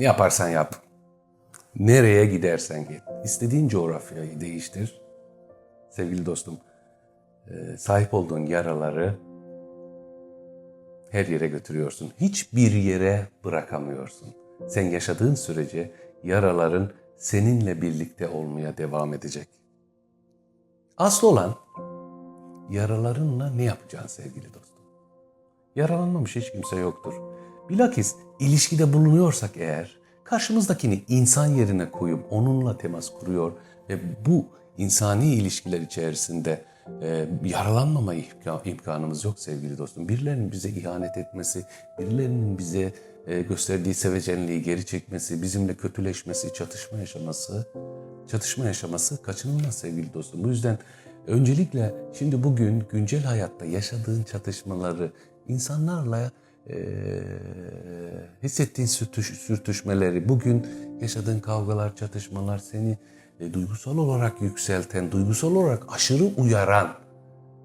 Ne yaparsan yap. Nereye gidersen git. İstediğin coğrafyayı değiştir. Sevgili dostum, e, sahip olduğun yaraları her yere götürüyorsun. Hiçbir yere bırakamıyorsun. Sen yaşadığın sürece yaraların seninle birlikte olmaya devam edecek. Asıl olan yaralarınla ne yapacaksın sevgili dostum? Yaralanmamış hiç kimse yoktur. Bilakis ilişkide bulunuyorsak eğer karşımızdakini insan yerine koyup onunla temas kuruyor ve bu insani ilişkiler içerisinde e, yaralanmama imka- imkanımız yok sevgili dostum. Birilerinin bize ihanet etmesi, birilerinin bize e, gösterdiği sevecenliği geri çekmesi, bizimle kötüleşmesi, çatışma yaşaması, çatışma yaşaması kaçınılmaz sevgili dostum. Bu yüzden öncelikle şimdi bugün güncel hayatta yaşadığın çatışmaları insanlarla e, hissettiğin sürtüş, sürtüşmeleri, bugün yaşadığın kavgalar, çatışmalar seni e, duygusal olarak yükselten, duygusal olarak aşırı uyaran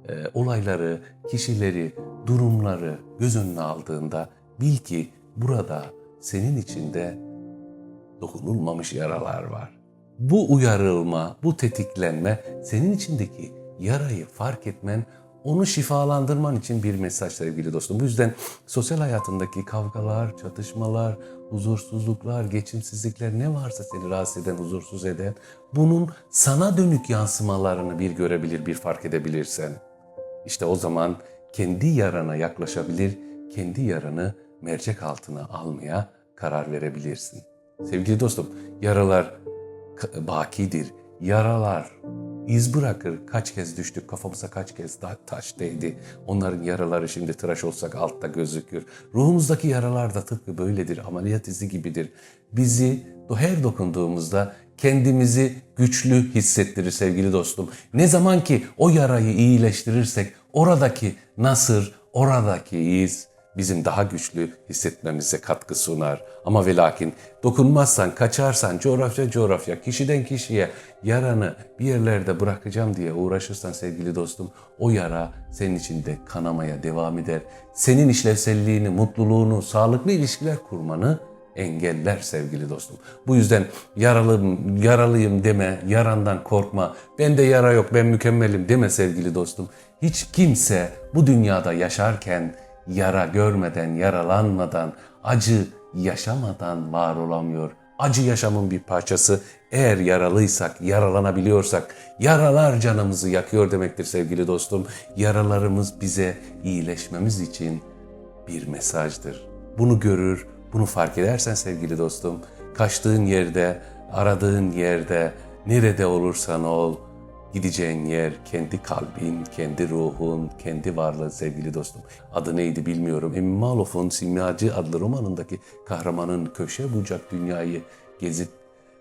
e, olayları, kişileri, durumları göz önüne aldığında bil ki burada senin içinde dokunulmamış yaralar var. Bu uyarılma, bu tetiklenme senin içindeki yarayı fark etmen, onu şifalandırman için bir mesaj sevgili dostum. Bu yüzden sosyal hayatındaki kavgalar, çatışmalar, huzursuzluklar, geçimsizlikler ne varsa seni rahatsız eden, huzursuz eden bunun sana dönük yansımalarını bir görebilir, bir fark edebilirsen işte o zaman kendi yarana yaklaşabilir, kendi yaranı mercek altına almaya karar verebilirsin. Sevgili dostum, yaralar bakidir. Yaralar iz bırakır. Kaç kez düştük, kafamıza kaç kez taş değdi. Onların yaraları şimdi tıraş olsak altta gözükür. Ruhumuzdaki yaralar da tıpkı böyledir. Ameliyat izi gibidir. Bizi her dokunduğumuzda kendimizi güçlü hissettirir sevgili dostum. Ne zaman ki o yarayı iyileştirirsek oradaki nasır, oradaki iz bizim daha güçlü hissetmemize katkı sunar. Ama ve lakin dokunmazsan, kaçarsan, coğrafya coğrafya, kişiden kişiye yaranı bir yerlerde bırakacağım diye uğraşırsan sevgili dostum, o yara senin içinde kanamaya devam eder. Senin işlevselliğini, mutluluğunu, sağlıklı ilişkiler kurmanı engeller sevgili dostum. Bu yüzden yaralıyım, yaralıyım deme, yarandan korkma. Bende yara yok, ben mükemmelim deme sevgili dostum. Hiç kimse bu dünyada yaşarken yara görmeden, yaralanmadan, acı yaşamadan var olamıyor. Acı yaşamın bir parçası. Eğer yaralıysak, yaralanabiliyorsak, yaralar canımızı yakıyor demektir sevgili dostum. Yaralarımız bize iyileşmemiz için bir mesajdır. Bunu görür, bunu fark edersen sevgili dostum, kaçtığın yerde, aradığın yerde, nerede olursan ol, gideceğin yer kendi kalbin, kendi ruhun, kendi varlığın sevgili dostum. Adı neydi bilmiyorum. Emin Malof'un Simyacı adlı romanındaki kahramanın köşe bucak dünyayı gezip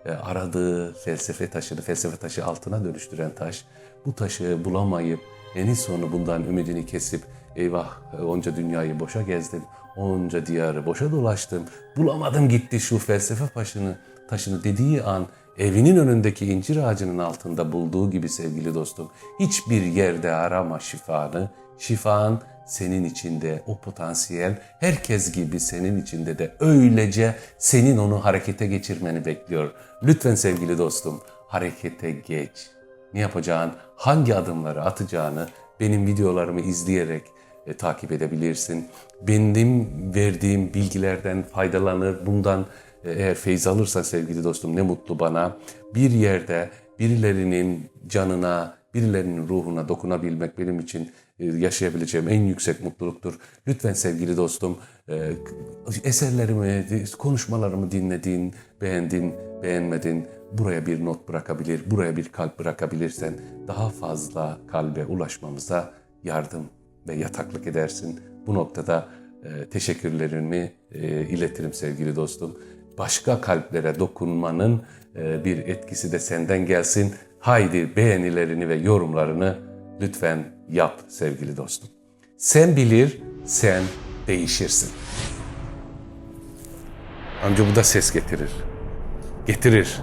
e, aradığı felsefe taşını, felsefe taşı altına dönüştüren taş. Bu taşı bulamayıp en sonu bundan ümidini kesip eyvah onca dünyayı boşa gezdim, onca diyarı boşa dolaştım, bulamadım gitti şu felsefe taşını, taşını dediği an evinin önündeki incir ağacının altında bulduğu gibi sevgili dostum hiçbir yerde arama şifanı, şifan senin içinde o potansiyel herkes gibi senin içinde de öylece senin onu harekete geçirmeni bekliyor. Lütfen sevgili dostum harekete geç. Ne yapacağın, hangi adımları atacağını benim videolarımı izleyerek e, takip edebilirsin. Benim verdiğim bilgilerden faydalanır, bundan eğer feyiz alırsan sevgili dostum ne mutlu bana. Bir yerde birilerinin canına, birilerinin ruhuna dokunabilmek benim için e, yaşayabileceğim en yüksek mutluluktur. Lütfen sevgili dostum e, eserlerimi, konuşmalarımı dinledin, beğendin, beğenmedin. Buraya bir not bırakabilir, buraya bir kalp bırakabilirsen daha fazla kalbe ulaşmamıza yardım ve yataklık edersin. Bu noktada e, teşekkürlerimi e, iletirim sevgili dostum. Başka kalplere dokunmanın e, bir etkisi de senden gelsin. Haydi beğenilerini ve yorumlarını lütfen yap sevgili dostum. Sen bilir, sen değişirsin. Amca bu da ses getirir. Getirir.